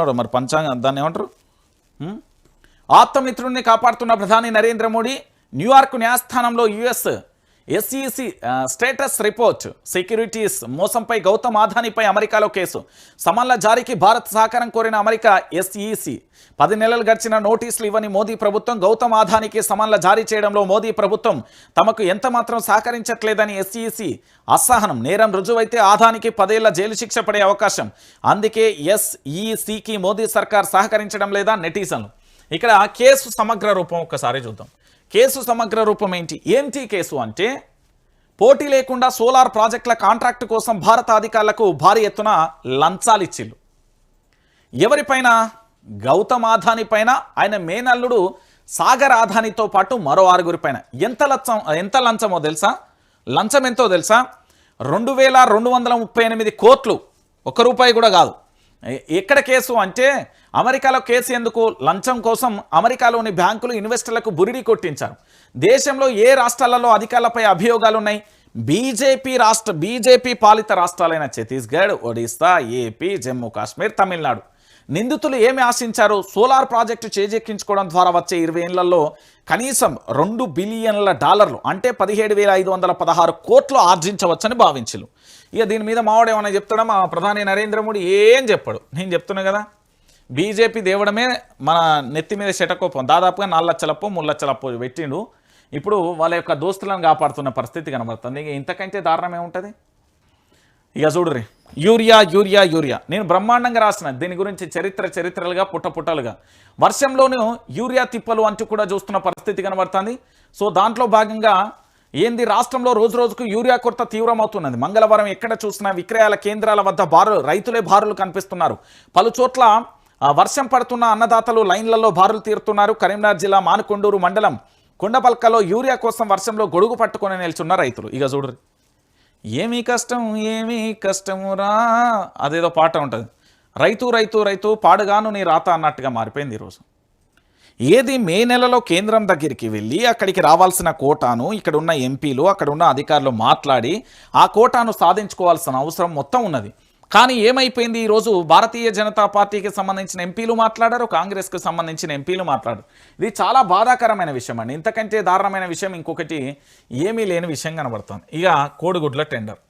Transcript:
ఉన్నారు మరి పంచాంగం దాన్ని ఏమంటారు? ఆత్మమిత్రుడిని కాపాడుతున్న ప్రధాని నరేంద్ర మోడీ న్యూయార్క్ న్యాయస్థానంలో US SEC status report. Securities మోసంపై Gautam ఆధానిపై అమెరికాలో కేసు. సమన్ల జారీకి భారత్ సహకారం కోరిన అమెరికా ఎస్ఈసి పది నెలలు గడిచిన నోటీసులు ఇవ్వని మోదీ ప్రభుత్వం గౌతమ్ ఆధానికి సమన్ల జారీ చేయడంలో మోదీ ప్రభుత్వం తమకు ఎంతమాత్రం సహకరించట్లేదని ఎస్ఈసి అసహనం నేరం రుజువైతే ఆధానికి పదేళ్ళ జైలు శిక్ష పడే అవకాశం. అందుకే ఎస్ఈసికి మోదీ సర్కార్ సహకరించడం లేదా నెటిజన్లు. ఇక్కడ కేసు సమగ్ర రూపం ఒక్కసారి చూద్దాం. కేసు సమగ్ర రూపం ఏంటి? ఏంటి కేసు అంటే పోటీ లేకుండా సోలార్ ప్రాజెక్టుల కాంట్రాక్ట్ కోసం భారత అధికారులకు భారీ ఎత్తున లంచాలు ఎవరిపైన గౌతమ్ ఆధాని పైన ఆయన మేనల్లుడు సాగర్ ఆధానితో పాటు మరో ఆరుగురి పైన. ఎంత లంచం ఎంత లంచమో తెలుసా? లంచం ఎంతో తెలుసా? రెండు వేల రెండు వందల ముప్పై ఎనిమిది కోట్లు. ఒక్క రూపాయి కూడా కాదు. ఎక్కడ కేసు అంటే అమెరికాలో కేసు ఎందుకు లంచం కోసం అమెరికాలోని బ్యాంకులు ఇన్వెస్టర్లకు బురిడి కొట్టించారు. దేశంలో ఏ రాష్ట్రాలలో అధికారులపై అభియోగాలు ఉన్నాయి బీజేపీ రాష్ట్ర బీజేపీ పాలిత రాష్ట్రాలైన ఛత్తీస్గఢ్ ఒడిస్సా ఏపీ జమ్మూ కాశ్మీర్ తమిళనాడు. నిందితులు ఏమి ఆశించారు? సోలార్ ప్రాజెక్టు చేజెక్కించుకోవడం ద్వారా వచ్చే ఇరవై ఏళ్ళలో కనీసం రెండు బిలియన్ల డాలర్లు అంటే పదిహేడు వేల ఐదు వందల పదహారు కోట్లు ఆర్జించవచ్చని భావించలు ఇక దీని మీద మావాడు ఏమైనా చెప్తాడా? మా ప్రధాని నరేంద్ర మోడీ ఏం చెప్పాడు. నేను చెప్తున్నా కదా. బీజేపీ దేవడమే మన నెత్తి మీద శటకోపం. దాదాపుగా నాలుగు లక్షల అప్పు మూడు లక్షల అప్పు పెట్టిండు. ఇప్పుడు వాళ్ళ యొక్క దోస్తులను కాపాడుతున్న పరిస్థితి కనబడుతుంది. ఇక ఇంతకంటే దారుణం ఏముంటుంది? ఇక చూడుర్రి. Urea urea urea. నేను బ్రహ్మాండంగా రాసిన. దీని గురించి చరిత్ర చరిత్రలుగా పుట్ట పుట్టలుగా. వర్షంలోనూ యూరియా తిప్పలు అంటూ కూడా చూస్తున్న పరిస్థితి కనబడుతుంది. సో దాంట్లో భాగంగా ఏంది? రాష్ట్రంలో రోజు రోజుకు యూరియా కొరత తీవ్రమవుతున్నది. మంగళవారం ఎక్కడ చూసినా విక్రయాల కేంద్రాల వద్ద బారు రైతులే బారులు కనిపిస్తున్నారు. పలు చోట్ల వర్షం పడుతున్న అన్నదాతలు లైన్లలో బారులు తీరుతున్నారు. కరీంనగర్ జిల్లా మానుకొండూరు మండలం కొండపల్కలో యూరియా కోసం వర్షంలో గొడుగు పట్టుకొని నిల్చున్న రైతులు. ఇక చూడరు ఏమీ కష్టం ఏమీ కష్టమురా అదేదో పాట ఉంటుంది. రైతు రైతు రైతు పాడుగాను నీ రాత అన్నట్టుగా మారిపోయింది ఈరోజు. ఏది మే నెలలో కేంద్రం దగ్గరికి వెళ్ళి అక్కడికి రావాల్సిన కోటాను ఇక్కడ ఉన్న ఎంపీలు అక్కడ ఉన్న అధికారులు మాట్లాడి ఆ కోటాను సాధించుకోవాల్సిన అవసరం మొత్తం ఉన్నది. కానీ ఏమైపోయింది? ఈరోజు భారతీయ జనతా పార్టీకి సంబంధించిన ఎంపీలు మాట్లాడారు కాంగ్రెస్కి సంబంధించిన ఎంపీలు మాట్లాడారు. ఇది చాలా బాధాకరమైన విషయం అండి ఇంతకంటే దారుణమైన విషయం ఇంకొకటి ఏమీ లేని విషయం కనబడుతుంది. ఇక కోడిగుడ్ల టెండర్.